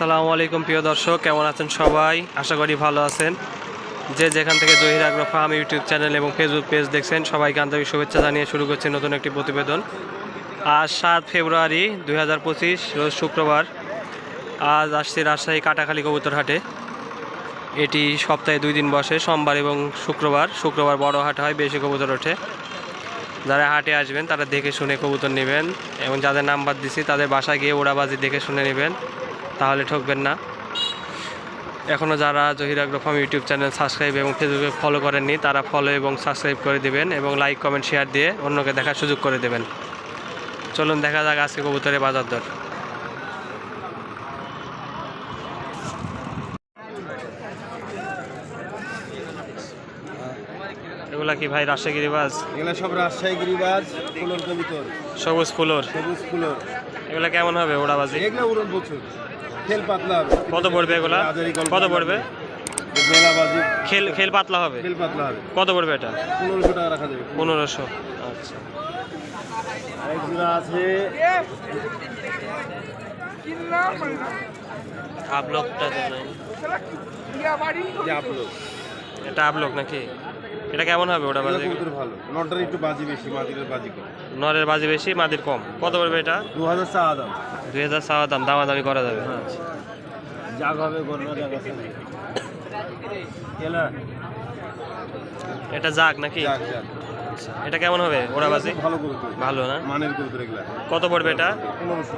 আসসালামু আলাইকুম, প্রিয় দর্শক। কেমন আছেন সবাই? আশা করি ভালো আছেন। যে যেখান থেকে Zahir agro farm YouTube channel এবং ফেসবুক পেজ দেখছেন, সবাইকে আন্তরিক শুভেচ্ছা জানিয়ে শুরু করছি নতুন একটি প্রতিবেদন। আজ সাত ফেব্রুয়ারি দু হাজার পঁচিশ, রোজ শুক্রবার। আজ আসছি রাজশাহী কাটাখালী কবুতরহাটে এটি সপ্তাহে দুই দিন বসে, সোমবার এবং শুক্রবার। শুক্রবার বড় হাট হয়, বেশি কবুতর ওঠে। যারা হাটে আসবেন, তারা দেখে শুনে কবুতর নেবেন এবং যাদের নাম্বার দিছি, তাদের বাসায় গিয়ে ওড়াবাজি দেখে শুনে নেবেন। তাহলে ঠকবেন না। এখনও যারা Zahir farm YouTube channel subscribe এবং ফেসবুকে ফলো করেননি তারা ফলো এবং সাবস্ক্রাইব করে দিবেন এবং লাইক কমেন্ট শেয়ার দিয়ে অন্যকে দেখার সুযোগ করে দেবেন। চলুন দেখা যাক আজকে কবুতরের বাজার দর। এগুলা কি ভাই রাজশাহী গিরিবাজ? এগুলো সব রাজশাহী গিরিবাজ ফুলর কবিতর। সবুজ ফুলোর। সবুজ ফুলর। এগুলা কেমন হবে ওড়াবাজি? এগুলো উড়ন প্রচুর। খেল পাতলা হবে। কত পড়বে এগুলা? কত পড়বে? খেল খেল পাতলা হবে? খেল পাতলা হবে। কত পড়বে এটা? পনেরোশো টাকা রাখা যাবে। পনেরোশো। আচ্ছা। আরেক আছে। আপলকটা এটা আপলক নাকি? এটা কেমন হবে ওটা বাজি ভালো। নটার একটু বাজি বেশি মাদিরের বাজি কম। নরের বাজি বেশি মাদির কম। কত পড়বে এটা? দু হাজার চা দাম। দুই হাজার চাওয়া দাম দামাদামি করা যাবে। জাগ হবে গন্না জাগ আছে। কেলা এটা যাক নাকি? জাগ জাগ এটা কেমন হবে ওরা বাজি? ভালো ভালো না? মানের কত পড়বে এটা? পনেরোশো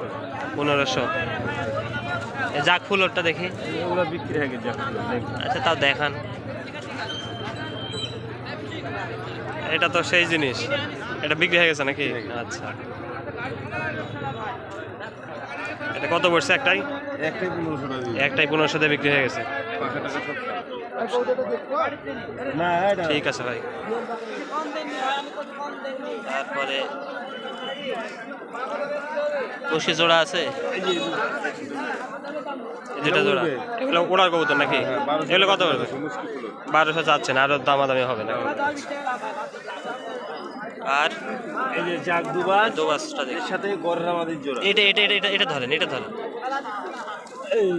পনেরোশো। যাক ফুলরটা দেখি। এগুলো বিক্রি হয়ে গেছে আচ্ছা তাও দেখান। এটা তো সেই জিনিস। এটা বিক্রি হয়ে গেছে নাকি? আচ্ছা। এটা কত পড়ছে একটাই? একটাই পনেরোশো সাথে দিয়ে। বিক্রি হয়ে গেছে। ঠিক আছে ভাই। তারপরে কষি জোড়া আছে? যেটা জোড়া। এগুলো ওড়ার কবুতর নাকি? এগুলো কত পড়বে বারোশো চাচ্ছে না আরও দামাদামি হবে না আর এই যে জাগ দুবার দোবাসটা দেখি। সাথে গররা আমাদের জোড়া। এটা এটা এটা এটা এটা ধরেন এটা ধরেন। এই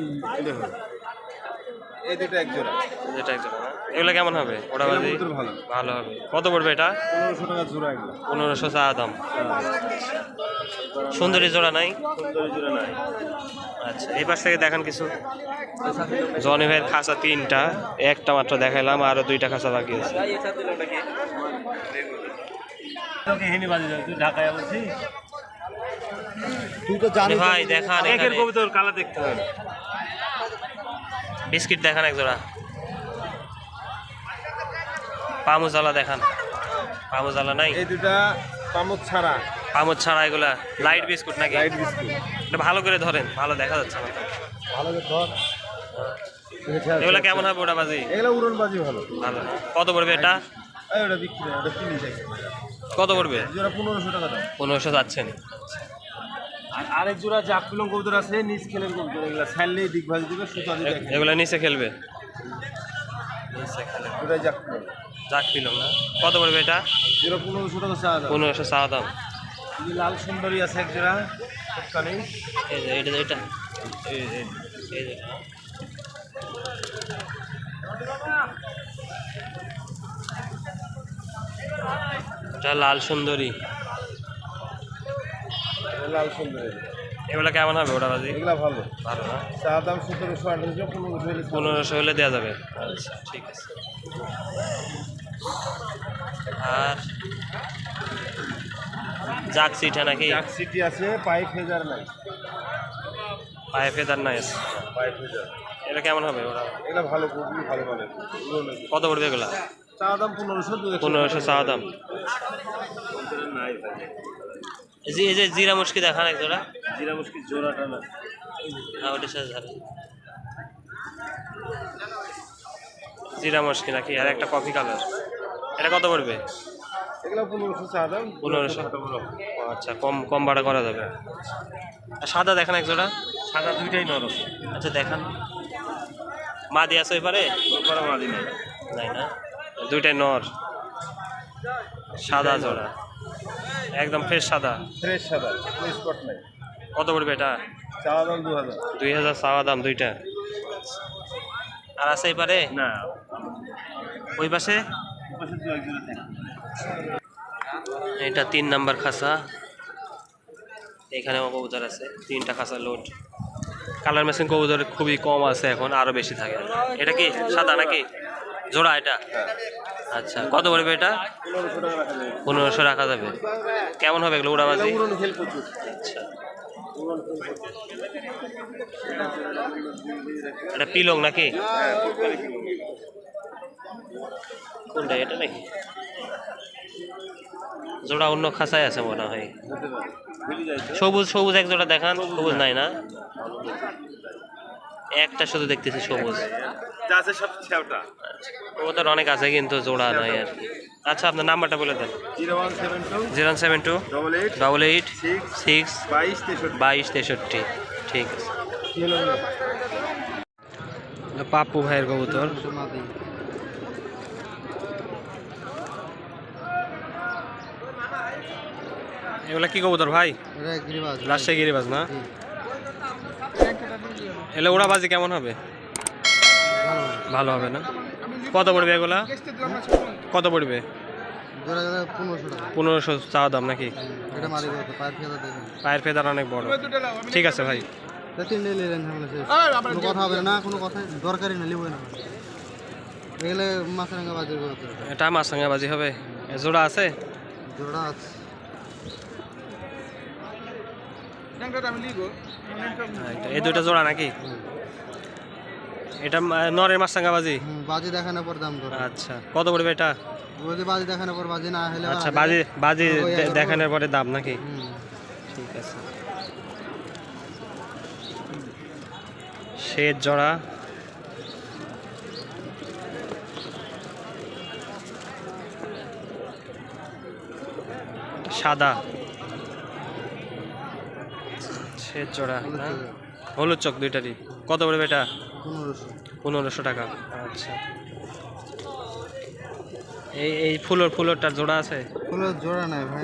এই দুটো এক জোড়া। এটা একজন এগুলো কেমন হবে? ওটা বাজি? ভালো। ভালো হবে। কত পড়বে এটা? পনেরোশো টাকা জোড়া এগুলো। পনেরোশো চা দাম। সুন্দরী জোড়া নাই? সুন্দর জোড়া নাই। আচ্ছা এই পাশ থেকে দেখান কিছু। জনি ভাইয়ের খাঁচা তিনটা একটা মাত্র দেখাইলাম আরও দুইটা খাঁচা বাকি আছে। ঢাকায় বলছি তুই তো জানিস ভাই দেখান একের কবিতর কালা দেখতে হবে। বিস্কিট দেখান এক জোড়া। পামুজালা দেখান। পামুজালা নাই? এই দুটা পামক ছাড়া। পামুজ ছাড়া এগুলা? লাইট বিস্কুট নাকি? লাইট বিস্কুট এটা ভালো করে ধরেন ভালো দেখা যাচ্ছে না। ভালো করে ধর। এগুলা কেমন হবে ওটা বাজি এগুলো উড়ন বাজি ভালো। ভালো। কত পড়বে এটা? কত পড়বে? পনেরোশো টাকা দাম। পনেরোশো যাচ্ছেন আর আরেক জোড়া জাক কুলং কবুতর আছে নিচ খেলের কবুতর এগুলা ছাড়লেই দিক ভাজি দিবে সুতা দিবে এগুলো নিচে খেলবে। ওটা জাক কুলং যাক পিল না। কত পড়বে এটা? জোড়া পনেরোশো টাকা চা দাম। পনেরোশো চাওয়া দাম। লাল সুন্দরী আছে এক জোড়া এটা লাল সুন্দরী। লাল সুন্দরী। এগুলো কেমন হবে ওটা বাজি এগুলা ভালো। ভালো না? চা দাম সতেরোশো আঠারোশো পনেরোশো হলে পনেরোশো হলে দেওয়া যাবে? আচ্ছা ঠিক আছে। আর যাক সিটা নাকি? জাক সিটি আছে পাইপ হেজার নাই। পায়ে ফেদার নাই পাইপ হেজার। এটা কেমন হবে ওরা এগুলা ভালো খুবই ভালো মানে কত পড়বে এগুলা? চা দাম পনেরোশো পনেরোশো চাওয়া দাম। নাই যে- এই যে জিরা মুশকি দেখান এক জোড়া। জিরা মুশকি জোড়াটা না। হ্যাঁ ওটা সাথে ধরে জিরা মুশকি নাকি? আর একটা কফি কালার। এটা কত পড়বে? পনেরোশো আচ্ছা কম কম ভাড়া করা যাবে। আর সাদা দেখান এক জোড়া। সাদা দুইটাই নরম। আচ্ছা দেখান। মা দিয়ে আছে ওই পারে? ওপরে মাদি নাই। নাই না? দুইটাই নর। সাদা জোড়া। একদম ফ্রেশ সাদা। ফ্রেশ সাদা স্পট নাই। কত পড়বে এটা? চাওয়া দাম দু হাজার। দুই হাজার চাওয়া দাম দুইটা। আর আছে এই পারে? না। ওই পাশে? এটা তিন নাম্বার খাসা এখানেও কবুতর আছে তিনটা খাসা লোড কালার মেশিন কবুতর খুবই কম আছে এখন আরও বেশি থাকে। এটা কি সাদা নাকি? জোড়া এটা? আচ্ছা কত পড়বে এটা? পনেরোশো রাখা যাবে। কেমন হবে এগুলো উড়াবাজি? আচ্ছা। এটা পিলং নাকি? কোনটা, এটা নাকি? জোড়া অন্য খাসায় আছে মনে হয়। সবুজ সবুজ এক জোড়া দেখান। সবুজ নাই না? একটা শুধু দেখতেছি সবুজ। আছে সব ছ্যাওটা ওদের অনেক আছে কিন্তু জোড়া নাই আর। আচ্ছা আপনার নাম্বারটা বলে দেন। Zero one seven two double eight six six বাইশ তেষট্টি। বাইশ তেষট্টি। ঠিক আছে। পাপ্পু ভাইয়ের কবুতর। এগুলা কি কবুতর ভাই? রাজশাহী গিরিবাজ না? এলে ওড়াবাজি কেমন হবে? ভালো হবে না। কত পড়বে এগুলা? কত পড়বে? পনেরোশো চাওয়া দাম নাকি? পায়ের ফেদার অনেক বড়। ঠিক আছে ভাই। কথা হবে না কোনো না না মাছরাঙ্গা এটা আমার সঙ্গে বাজি হবে জোড়া আছে? জোড়া আছে এইটা- এই দুইটা জোড়া নাকি? এটা নরের মাছ সাঙ্গা বাজি বাজি দেখানোর পর দাম ধরো আচ্ছা কত পড়বে এটা? যদি বাজি দেখানোর পর বাজি না হলে আচ্ছা বাজি বাজি দেখানোর পরে দাম নাকি? ঠিক আছে। শেষ জোড়া। সাদা। শেষ জোড়া না? হলুদ চক দুইটারই। কত পড়বে এটা? পনেরোশো। টাকা। আচ্ছা। এই এই ফুলোর ফুলোরটার জোড়া আছে? কোনো জোড়া নাই ভাই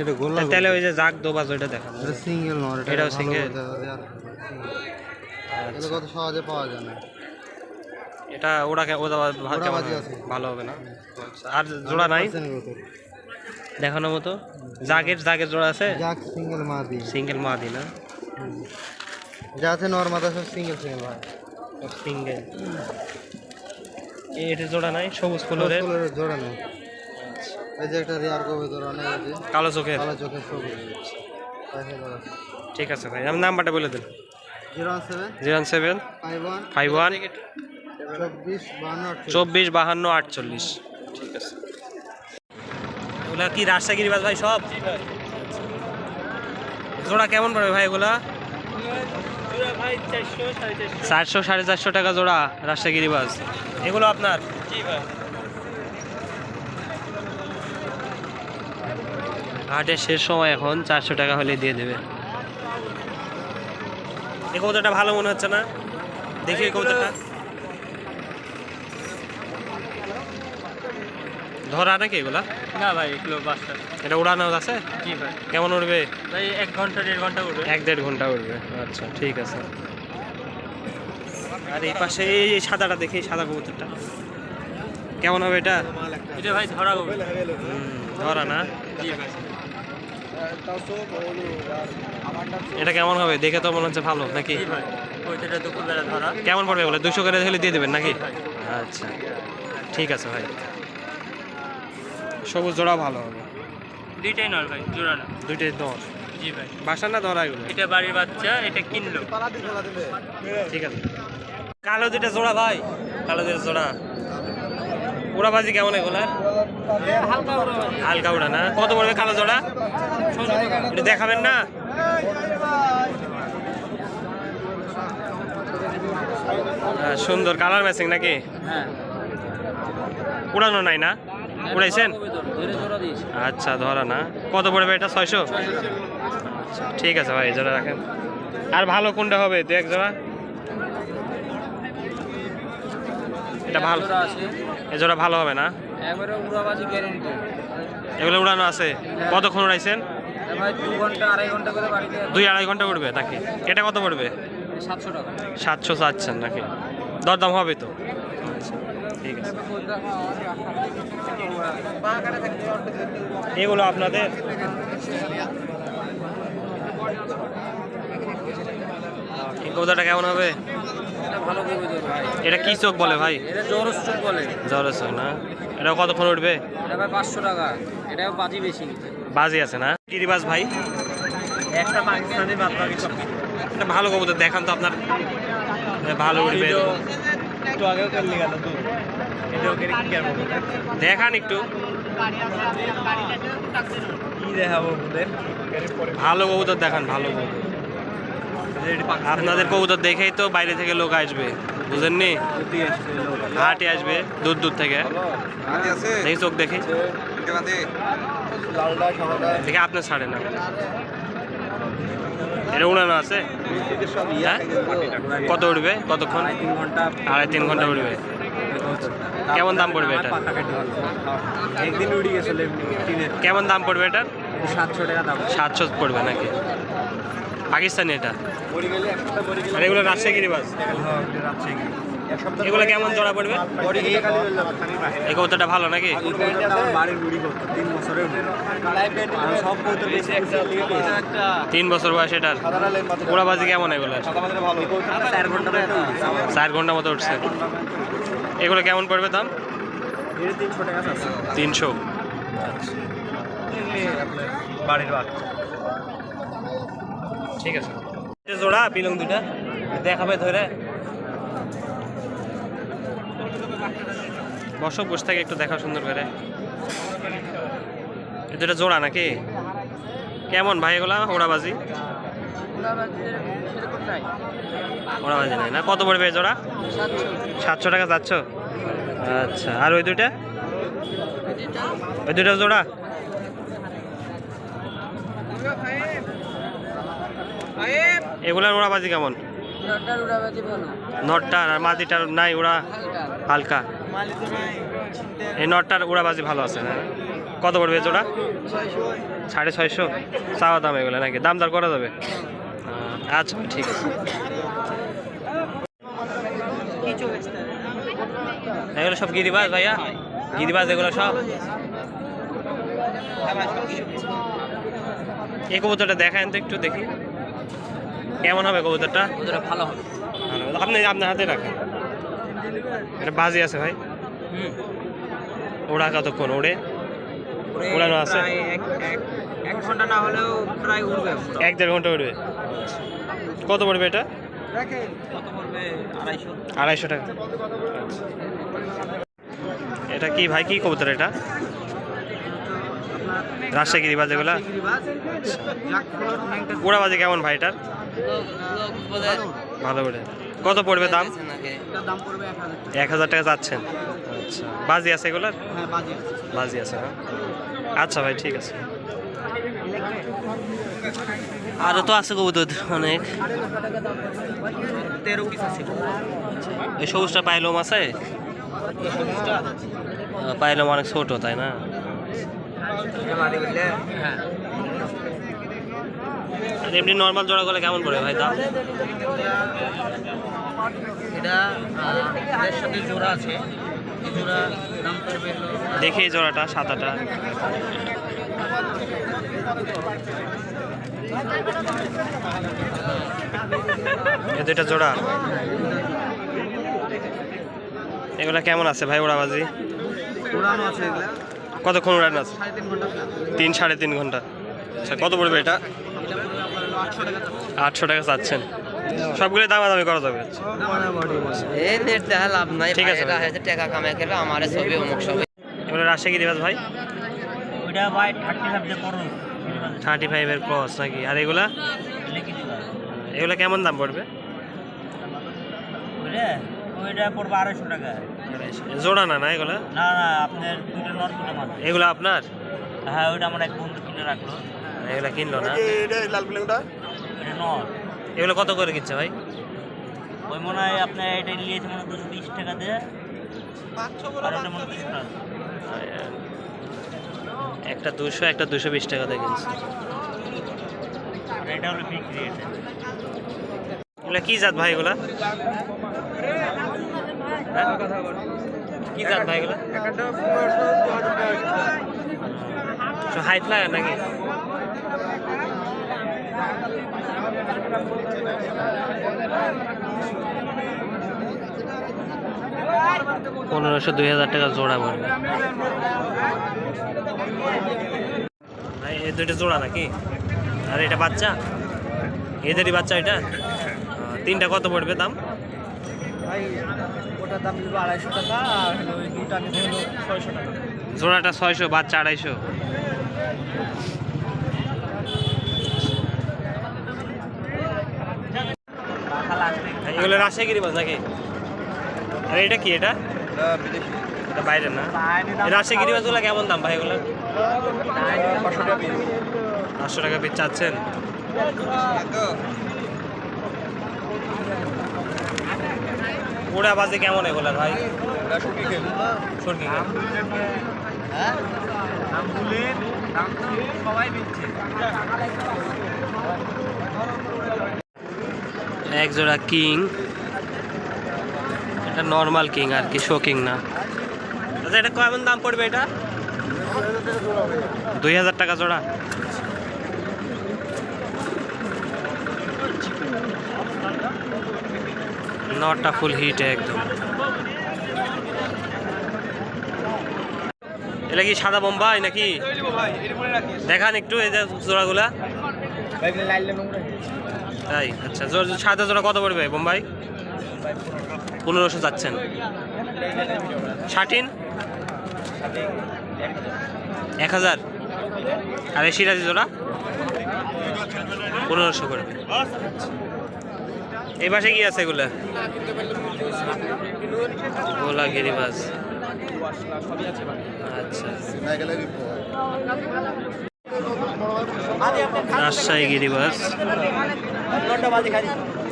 এটা গোলা তাহলে ওই যে জাগ দোবাজ ওইটা দেখা এটা সিঙ্গেল নয় এটাও যায় আর এটা কত সহজে পাওয়া যায় না। এটা ওরা? আছে। ভালো হবে না? আচ্ছা, আর জোড়া নাই। দেখানোর মতো? জাগের জাগের জোড়া আছে? যাক সিঙ্গেল মা দিই সিঙ্গেল মা দি না? যা আছে নর্মাল সব সিঙ্গেল সিঙ্গেল ভাই। সিঙ্গেল এটা জোড়া নাই সবুজ ফুলের জোড়া নেই। এই যে একটা রেয়ার কবে অনেক আছে কালো চোখের। কালো চোখের সবুজ। ঠিক আছে ভাই আমার নাম্বারটা বলে দিন zero seven. Zero seven. Five one. Five one. চব্বিশ বাহান্ন আটচল্লিশ। ঠিক আছে। ওগুলা কি রাজশাহী বাস ভাই সব? জোড়া কেমন পড়বে ভাই এগুলা? চারশো সাড়ে চারশো টাকা জোড়া রাজশাহী বাস এগুলো আপনার? হাটের শেষ সময় এখন চারশো টাকা হলে দিয়ে দেবে। এই কবুতরটা ভালো মনে হচ্ছে না? দেখি কবুতরটা। ধরা নাকি এগুলা? না ভাই এগুলো বাসটা এটা উড়ানো আছে? জি ভাই। কেমন উড়বে? ভাই এক ঘণ্টা দেড় ঘণ্টা উঠবে এক দেড় ঘণ্টা উঠবে আচ্ছা ঠিক আছে। আর এই পাশে এই সাদাটা দেখি সাদা কবুতরটা। কেমন হবে এটা? এটা ভাই ধরা হবে ধরা না। এটা কেমন হবে? দেখে তো মনে হচ্ছে ভালো নাকি? কেমন পড়বে বলে দুশো করে হলে দিয়ে দেবেন নাকি? আচ্ছা ঠিক আছে ভাই। সবুজ জোড়া ভালো হবে। দুইটাই নয় ভাই জোড়া না। দুইটাই দশ জি ভাই। বাসা না ধরা এগুলো? এটা বাড়ির বাচ্চা এটা কিনলো। ঠিক আছে। কালো দুইটা জোড়া ভাই। কালো দুইটা জোড়া। ওরা বাজি কেমন এগুলা? হালকা উড়া না। কত পড়বে কালো জোড়া? এটা দেখাবেন না? সুন্দর কালার ম্যাচিং নাকি? হ্যাঁ। উড়ানো নাই না? উড়াইছেন? আচ্ছা ধরা না। কত পড়বে এটা? ছয়শো? ঠিক আছে ভাই জোড়া রাখেন। আর ভালো কোনটা হবে? দু এক জোড়া? এটা ভালো। এ জোড়া ভালো হবে না? এগুলো উড়ানো আছে। কতক্ষণ উড়াইছেন? দুই আড়াই ঘণ্টা উঠবে নাকি? এটা কত পড়বে? সাতশো চাচ্ছেন নাকি? দরদাম হবে তো? ঠিক আছে। এগুলো আপনাদের। এই কৌদাটা কেমন হবে? এটা এটা কি চোখ বলে ভাই? এটা জোরস চোখ বলে। জ্বরের চোখ না? এটা কতক্ষণ উঠবে? এটা ভাই পাঁচশো টাকা। এটাও বাজি বেশি বাজি আছে না? কিরিবাস ভাই? একটা পাকিস্তানি বাদ বাকি সব। এটা ভালো কবুতর দেখান তো আপনার। ভালো উঠবে। একটু আগেও করলি গেল দেখান একটু। কি দেখাবো ওদের ভালো কবুতর দেখান, ভালো আপনাদের কবুতর দেখেই তো বাইরে থেকে লোক আসবে। বুঝেননি? হাটে আসবে, দূর দূর থেকে। দেখি চোখ দেখে। দেখে আপনার ছাড়ে না এটা উড়ানো আছে? হ্যাঁ? কত উঠবে? কতক্ষণ? আড়াই তিন ঘণ্টা উঠবে। কেমন দাম পড়বে এটা একদিন উড়ে গেছিল কেমন দাম পড়বে এটা সাতশো টাকা দাম। সাতশো পড়বে নাকি? পাকিস্তানি এটা? আর এগুলো রাজশাহী বাস এগুলো কেমন জোড়া পড়বে? এই কৌতাটা ভালো নাকি? তিন বছর বয়স এটার। ওড়াবাজি কেমন এগুলো? চার ঘণ্টা মতো উঠছে। এগুলো কেমন পড়বে দাম? তিনশো টাকা তিনশো। বাড়ির বাচ্চা ঠিক আছে। জোড়া পিলং দুটা দেখাবে ধরে। বসো বসে থাকে একটু দেখা সুন্দর করে। দুটা জোড়া নাকি? কেমন ভাই এগুলা? ওড়াবাজি? ওড়াবাজি নাই। না? কত পড়বে জোড়া? সাতশো। টাকা যাচ্ছ? আচ্ছা আর ওই দুইটা? ওই দুইটা জোড়া? এগুলার ওড়াবাজি কেমন? নটটার আর মাটিটার নাই ওরা হালকা। এই নটটার উড়াবাজি ভালো আছে না কত পড়বে জোড়া? সাড়ে ছয়শো। চাওয়া দাম এগুলো নাকি? দাম দর করা যাবে? আচ্ছা ঠিক আছে। এগুলো সব গিরিবাজ ভাইয়া? গিরিবাজ এগুলো সব? এই কবুতরটা দেখায় তো একটু দেখি। কেমন হবে কবুতরটা? ভালো হবে। ভালো। আপনি আপনার হাতে রাখেন। এটা বাজি আছে ভাই। ওড়া কতক্ষণ? ওড়ে? ওড়ানো আছে? এক- এক- এক ঘণ্টা না হলেও প্রায় এক দেড় ঘণ্টা উঠবে কত পড়বে এটা? আড়াইশো টাকা। এটা কি ভাই কি কবুতর এটা? রাজশাহী গিরিবাজ এগুলা? উড়াবাজি কেমন ভাই এটার? ভালো করে কত পড়বে দাম? এক হাজার টাকা যাচ্ছেন। আচ্ছা বাজি আছে এগুলার? হ্যাঁ বাজি বাজি আছে হ্যাঁ। আচ্ছা ভাই ঠিক আছে। আরও তো আছে কবুতর অনেক। তেরো পিস আছে। এই সবুজটা পাইলম আছে? পাইলম অনেক ছোট তাই না? এমনি নর্মাল জোড়া করলে কেমন পড়বে ভাই দাম? এটা এর সাথে জোড়া আছে। জোড়া দাম পড়বে এই জোড়াটা সাদাটা এ দুইটা জোড়া। এগুলা কেমন আছে ভাই ওড়াবাজি? উড়ানো আছে কতক্ষণ উড়ানো আছে? তিন সাড়ে তিন ঘণ্টা। আচ্ছা কত পড়বে এটা? আটশো টাকা চাচ্ছেন। সবগুলো দামাদামি করা যাবে। এই নেট দেখা লাভ নাই ঠিক আছে। টাকা কামাই করবে আমার ছবি অমুক ছবি। এগুলো রাজশাহী দিবাস ভাই? ওইটা ভাই থার্টি দিয়ে করুন। থার্টি ফাইভের ক্রস নাকি? আর এগুলা? এগুলা কেমন দাম পড়বে? ওইটা পড়বে আড়াইশো টাকা। জোড়া না না এগুলা? না না আপনার দুটো এগুলো আপনার? হ্যাঁ ওইটা আমার এক বন্ধু কিনে রাখল। এগুলা কিনলো না? এটা এগুলো কত করে কিনছে ভাই? ওই মনে হয় আপনার এটা নিয়েছে মনে হয় দুশো বিশ টাকা দিয়ে। আর ওটা মনে হয় একটা দুশো একটা দুশো বিশ টাকা দিয়ে কিনছে। এগুলা কি জাত ভাই এগুলা? হ্যাঁ? কি জাত ভাই এগুলা? হাইট লাগে নাকি? পনেরোশো দুই হাজার টাকা জোড়া পড়বে। এই দুইটা জোড়া নাকি? আর এটা বাচ্চা? এদেরই বাচ্চা এটা? তিনটা কত পড়বে দাম? জোড়াটা ছয়শো, বাচ্চা আড়াইশো। এগুলো রাজশাহী মাছ নাকি? আর এটা কি এটা? এটা বাইরের না? এই রাজশাহী মাছগুলো কেমন দাম ভাই এগুলো পাঁচশো টাকা পিস চাচ্ছেন? ওড়া বাজে কেমন এগুলো ভাই? সরকি এক জোড়া কিং। এটা নর্মাল কিং আর কি শো কিং না। আচ্ছা এটা কেমন দাম পড়বে এটা? দুই হাজার টাকা জোড়া। নটটা ফুল হিট একদম। এটা কি সাদা বোম্বাই নাকি? দেখান একটু এই যে জোড়াগুলা। তাই আচ্ছা সাদা জোড়া কত পড়বে বোম্বাই? পনেরোশো যাচ্ছেন। ষাটিন? এক হাজার? আর এই সিরাজি জোড়া পনেরোশো করবে এই পাশে কি আছে এগুলা? গোলা গিরিবাজ। আচ্ছা। রাজশাহী গিরিবাজ।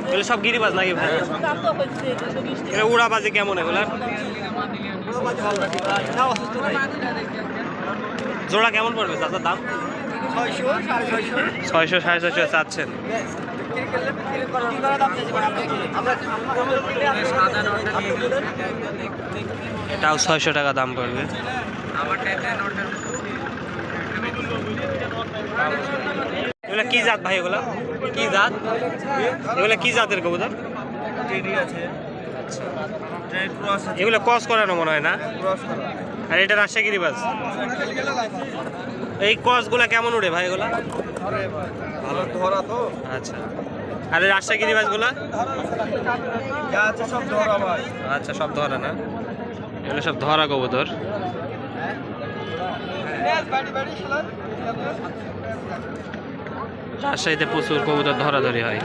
এগুলো সব গিরিবাজ নাকি ভাই? এগুলো উড়াবাজি কেমন এগুলা? জোড়া কেমন পড়বে চাচার দাম? ছয়শো, সাড়ে ছয়শো চাচ্ছেন। এটাও ছয়শো টাকা দাম পড়বে। এগুলা কি জাত ভাই এগুলা? কি জাত? এগুলা কি জাতের কবুতর? আচ্ছা। এগুলো ক্রস করানো মনে হয় না? আর এটা রাজশাহী বাস এই ক্রসগুলা কেমন উড়ে ভাই এগুলা? ভালো ধরা তো। আচ্ছা। আর এই রাজশাহী বাসগুলা সব ধরা ভাই। আচ্ছা সব ধরা না? এগুলো সব ধরা কবুতর। রাজশাহীতে প্রচুর কবুতর ধরাধরি হয়।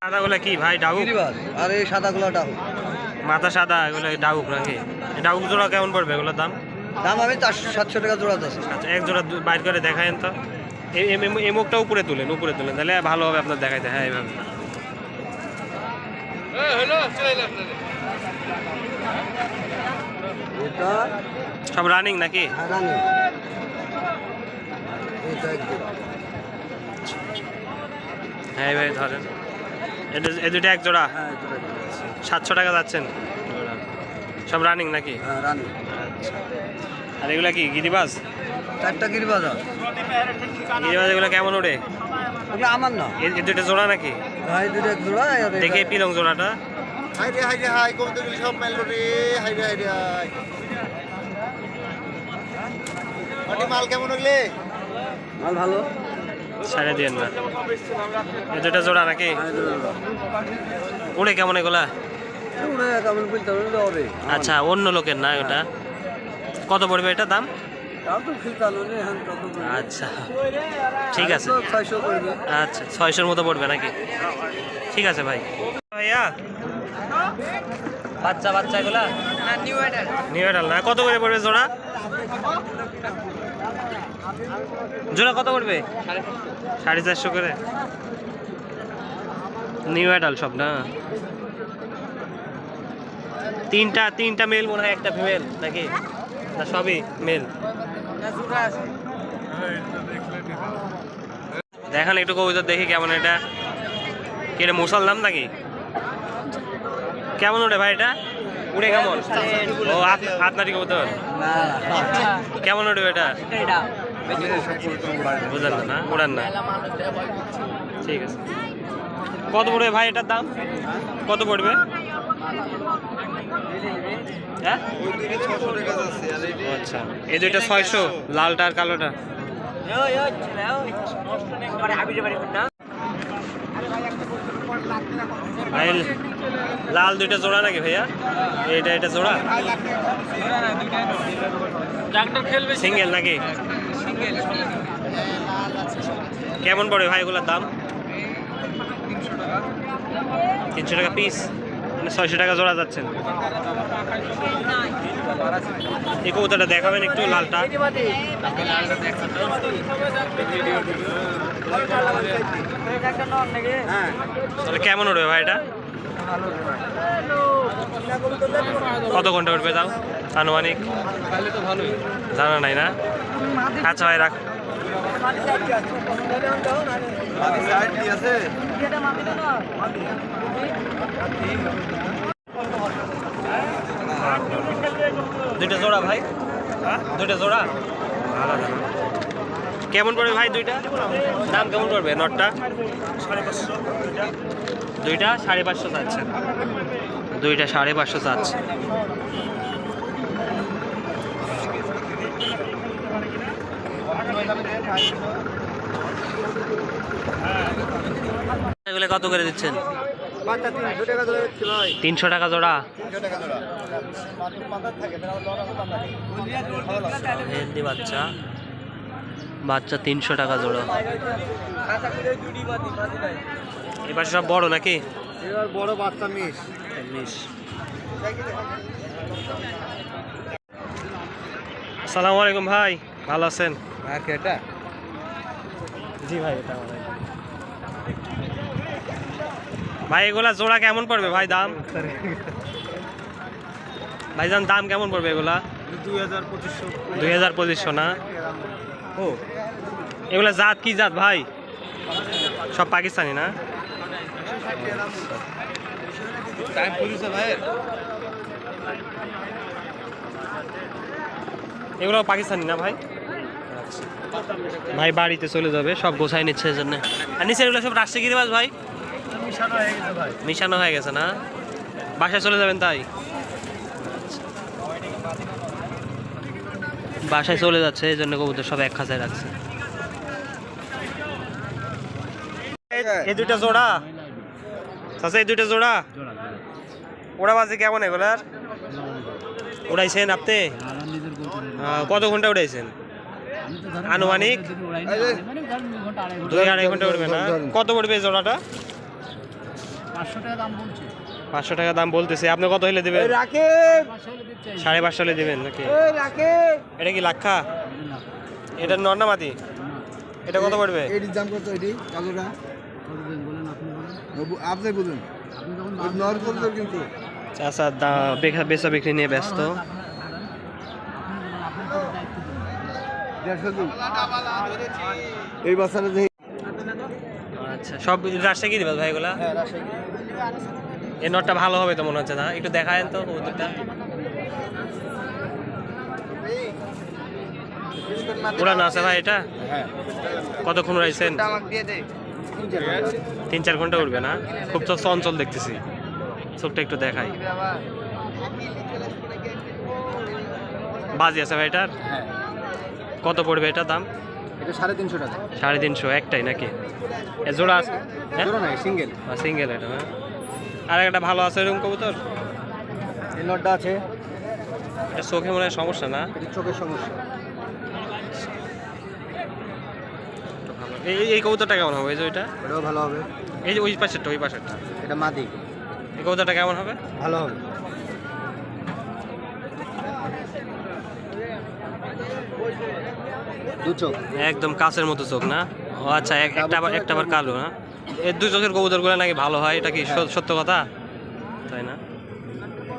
সাদাগুলা কি ভাই ডাউক? আর এই সাদাগুলোটা মাথা সাদা এগুলো ডাউক এই ডাউক জোড়া কেমন পড়বে এগুলোর দাম? দাম আমি চারশো সাতশো টাকা জোড়া আছে আচ্ছা এক জোড়া দু- বাইর করে দেখায়েন তো। এই মুখটা উপরে তুলেন উপরে তুলেন তাহলে ভালো হবে আপনার দেখাইতে হ্যাঁ এইভাবে। এটা সব রানিং নাকি? রানি একদম। হ্যাঁ এইভাবে ধরেন। এই দুটো এক জোড়া? হ্যাঁ। সাতশো টাকা যাচ্ছেন? সব রানিং নাকি? হ্যাঁ আচ্ছা। আর এগুলা কি গিরিবাজ? চারটা গিরি বাজার গিরিবাজ এগুলো কেমন ওড়ে? ওগুলো আমার না। এই দুটো জোড়া নাকি? ভাই দুটো জোড়া দেখে পিলং জোড়াটা। হাই রে হাই রে হাই কবুতরগুলি সব মেললো রে। হাই রে হাই রে হাই। মাটি মাল কেমন হইলে? মাল ভালো। সাড়ে দিয়ে না। দুটো জোড়া নাকি? উড়ে কেমন এগুলা? কেমন আচ্ছা অন্য লোকের না ওটা? কত পড়বে এটা দাম? হ্যাঁ? আচ্ছা ঠিক আছে। আচ্ছা ছয়শোর মতো পড়বে নাকি? ঠিক আছে ভাই। ভাইয়া বাচ্চা বাচ্চা এগুলা নিউ এডাল না। কত করে পড়বে জোড়া? জোড়া কত পড়বে? সাড়ে চারশো করে। নিউ এডাল সব না? তিনটা তিনটা মেল মনে হয় একটা ফিমেল নাকি? না সবই মেল দেখান একটু কবুতর দেখি কেমন এটা। কি এটা মুসাল দাম নাকি? কেমন ওঠে ভাই এটা? উড়ে কেমন? ও আপ- আপনারই কবুতর। কেমন উঠবে এটা? বুঝলেন না উড়ান না। ঠিক আছে। কত পড়বে ভাই এটার দাম? কত পড়বে? হ্যাঁ? আচ্ছা। এই দুইটা ছয়শো, লালটা আর কালোটা। ভাই লাল দুইটা জোড়া নাকি ভাইয়া? এটা এটা জোড়া? সিঙ্গেল নাকি? কেমন পড়ে ভাই এগুলোর দাম? তিনশো টাকা পিস মানে ছয়শো টাকা জোড়া যাচ্ছেন এই কবুতরটা দেখাবেন একটু লালটা। তাহলে কেমন উঠবে ভাই এটা? কত ঘণ্টা উঠবে তাও? আনুমানিক? জানা নাই না? আচ্ছা ভাই, রাখ। দুইটা জোড়া ভাই। দুইটা জোড়া? আলাদা। কেমন পড়বে ভাই দুইটা? দাম কেমন পড়বে নটটা? সাড়ে পাঁচশো দুইটা সাড়ে পাঁচশো চাচ্ছে। দুইটা সাড়ে পাঁচশো চাচ্ছে। এগুলো কত করে দিচ্ছেন? তিনশো টাকা জোড়া। হেলদি বাচ্চা। বাচ্চা তিনশো টাকা জোড়া। এবার সব বড় নাকি? এবার বড় বাচ্চা মিস। মিস। আসসালামু আলাইকুম ভাই ভালো আছেন? এটা? জি ভাই এটা ভাই। এগুলা জোড়া কেমন পড়বে ভাই দাম? ভাইজান দাম কেমন পড়বে এগুলা? দুই হাজার পঁচিশশো। না? ও এগুলা জাত কি জাত ভাই? সব পাকিস্তানি না? এগুলো পাকিস্তানি না ভাই? ভাই বাড়িতে চলে যাবে সব গোছাই নিচ্ছে এই জন্য আর নিচে এগুলো সব রাজশাহী গেছে ভাই। মিশানো হয়ে গেছে না? বাসায় চলে যাবেন তাই? বাসায় চলে যাচ্ছে এই জন্য কবুতর সব এক খাঁচায় রাখছে। এই- দুইটা জোড়া? আচ্ছা এই দুইটা জোড়া? ওরা বাজে কেমন এগুলার? উড়াইছেন আপনি? কত ঘণ্টা উড়াইছেন? আনুমানিক? দুই আড়াই ঘণ্টা উঠবে না কত পড়বে এই জোড়াটা? পাঁচশো টাকা দাম বলতেছে। আপনি কত হলে দেবেন? সাড়ে পাঁচশো হলে দেবেন নাকি? এটা কি লাক্ষা? এটা নর্না মাটি? এটা কত পড়বে? এটির দাম কত এটি? কালোটা? আপনি বলুন। কিন্তু? আচ্ছা দা বেচা বেচা বিক্রি নিয়ে ব্যস্ত। এই বছরে আচ্ছা সব রাজশাহী দিবেন ভাই এগুলা? হ্যাঁ এই নটটা ভালো হবে তো মনে হচ্ছে না? একটু দেখায়েন তো কবুতরটা। উড়ানো আছে ভাই এটা? হ্যাঁ কতক্ষণ দে তিন চার ঘণ্টা উঠবে না? খুব তো চঞ্চল দেখতেছি। চোখটা একটু দেখাই। বাজি আছে ভাই এটার? হ্যাঁ কত পড়বে এটা দাম? সাড়ে তিনশো টাকা। সাড়ে তিনশো একটাই নাকি? এ জোড়া আছে? হ্যাঁ সিঙ্গেল সিঙ্গেল এটা হ্যাঁ। আর একটা ভালো আছে এরকম কবুতর? এই আছে। এটা চোখে মনে হয় সমস্যা না? এটি চোখের সমস্যা। এই এই- কবুতরটা কেমন হবে? এই যে ওইটা? এটাও ভালো হবে। এই যে ওই পাশেরটা ওই পাশেরটা। এটা মাদি। এই কবুতরটা কেমন হবে? ভালো হবে। দু চোখ। একদম কাছের মতো চোখ না? ও আচ্ছা এক- একটা আবার একটা আবার কালো না? এই দুই চোখের কবুতরগুলো নাকি ভালো হয়? এটা কি সত্য কথা? তাই না?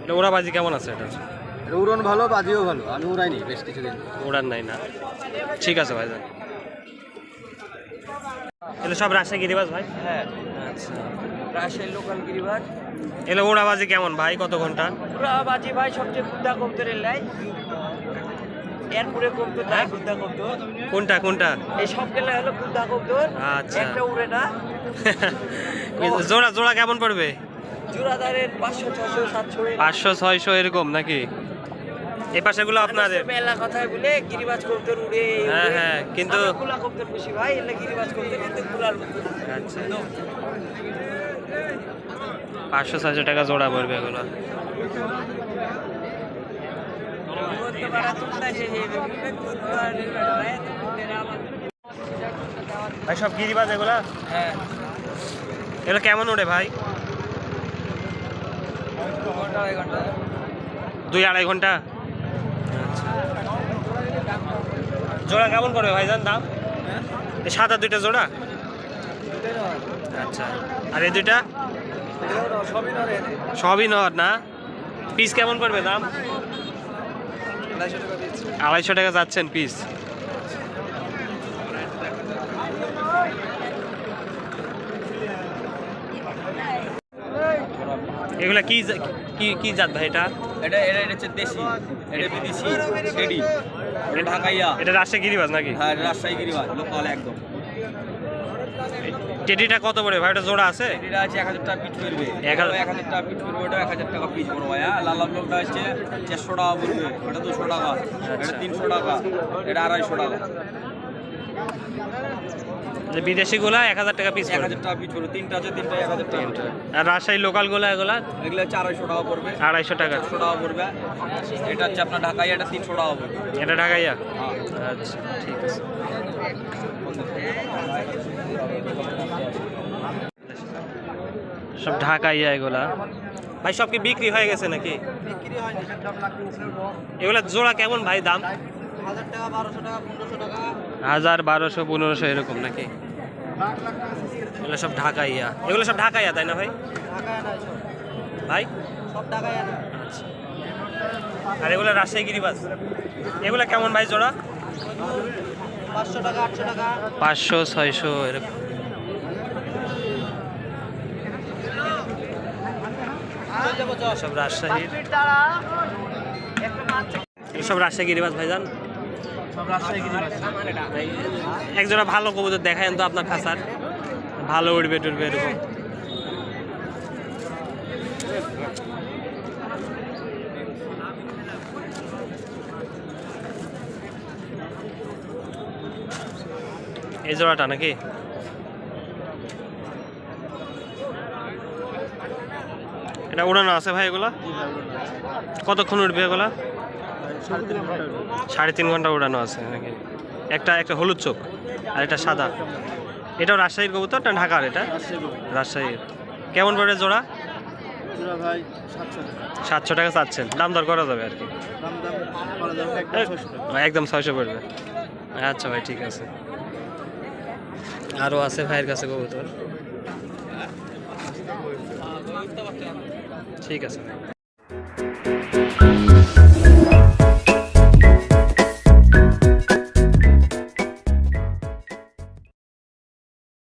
এটা ওড়াবাজি কেমন আছে এটা? উড়ন ভালো বাজিও ভালো। আমি উড়াইনি বেশ কিছুদিন। উড়ান নাই না। ঠিক আছে ভাইজান এগুলো সব রাজশাহী গিরিবাজ ভাই? হ্যাঁ আচ্ছা। রাজশাহীর লোকাল গিরিবাজ। এগুলো ওড়াবাজি কেমন ভাই? কত ঘণ্টা? পুরা বাজি ভাই সবচেয়ে কুদ্দা কবুতরের লাই। এরপরে কবুতর নাই কুদ্দা কবুতর। কোনটা কোনটা? এই সব গেলে হলো কুদ্দা কবুতর আচ্ছা। একটা উড়ে না। জোড়া জোড়া কেমন পড়বে? জোড়াদারের পাঁচশো ছশো সাতশো পাঁচশো ছয়শো এরকম নাকি? এই পাশেগুলো আপনাদের। মেলা কথায় বলে গিরিবাজ কবুতর উড়ে হ্যাঁ, হ্যাঁ, কিন্তু- কুলা কবুতর বেশি ভাই এলে গিরিবাজ কবুতর কিন্তু কুলার আচ্ছা। পাঁচশো ছয়শো টাকা জোড়া পড়বে এগুলো। ভাই সব গিরিবাজ এগুলা? হ্যাঁ। এগুলো কেমন ওঠে ভাই? দুই আড়াই ঘণ্টা। জোড়া কেমন পড়বে ভাইজান দাম? এই সাদা দুইটা জোড়া? আচ্ছা। আর এই দুইটা? সবই নরে না? পিস কেমন পড়বে দাম? আড়াইশো টাকা যাচ্ছেন পিস এগুলা কি কি কি জাত ভাই এটা? এটা এটা হচ্ছে দেশি। এটা বিদেশি এটা ঢাকাইয়া। এটা রাজশাহী গিরিবাজ নাকি? হ্যাঁ রাজশাহী গিরিবাজ লোকাল একদম। টেডিটা কত পড়বে ভাই ওটা জোড়া আছে? টেডিটা আছে এক হাজার টাকা পিট পড়বে। এক হাজার- এক হাজার টাকা পিট পড়বে ওটা এক হাজার টাকা পিস পড়বে ভাইয়া। লাল লাল লোকটা আছে 400 টাকা পড়বে। ওটা 200 টাকা। এটা তিনশো টাকা। এটা আড়াইশো টাকা। যে বিদেশিগুলা এক হাজার টাকা পিস এক হাজার টাকা পিচ পড়বে। তিনটা আছে তিনটা এক হাজার টাকা আর রাজশাহী লোকালগুলা এগুলা এগুলো হচ্ছে আড়াইশো টাকা পড়বে। আড়াইশো টাকা। চারশো টাকা পড়বে। এটা হচ্ছে আপনার ঢাকাই এটা তিনশো টাকা পড়বে। এটা ঢাকাইয়া? হ্যাঁ। আচ্ছা ঠিক আছে। সব ঢাকাইয়া এগুলা। ভাই সব কি বিক্রি হয়ে গেছে নাকি? এগুলা জোড়া কেমন ভাই দাম? হাজার টাকা বারোশো টাকা পনেরোশো টাকা। হাজার বারোশো, পনেরোশো এরকম নাকি? এগুলো সব ঢাকাইয়া। এগুলো সব ঢাকাইয়া, তাই না ভাই? ভাই? আচ্ছা। আর এগুলো রাজশাহী গিরিবাজ? এগুলো কেমন ভাই জোড়া? পাঁচশো, ছয়শো এরকম। সব রাজশাহীর। সব রাজশাহী গিরিবাজ ভাইজান সব রাজশাহী গিরিবাজ এই একজোড়া ভালো কবুতর দেখায়েন তো আপনার খাসার। ভালো উঠবে টুটবে এরকম। এই জোড়াটা নাকি? এটা উড়ানো আছে ভাই এগুলা? কতক্ষণ উঠবে এগুলা? সাড়ে তিন ঘণ্টা উড়ানো আছে নাকি? একটা একটা হলুদ চোখ আর এটা সাদা। এটাও রাজশাহীর কবুতর না ঢাকার এটা? রাজশাহীর। কেমন পড়ে জোড়া? ভাই সাতশো টাকা। চাচ্ছেন। দাম দর করা যাবে আর কি। করা একদম ছয়শো পড়বে। আচ্ছা ভাই ঠিক আছে। আরও আছে ভাইয়ের কাছে কবুতর। ঠিক আছে। ভাই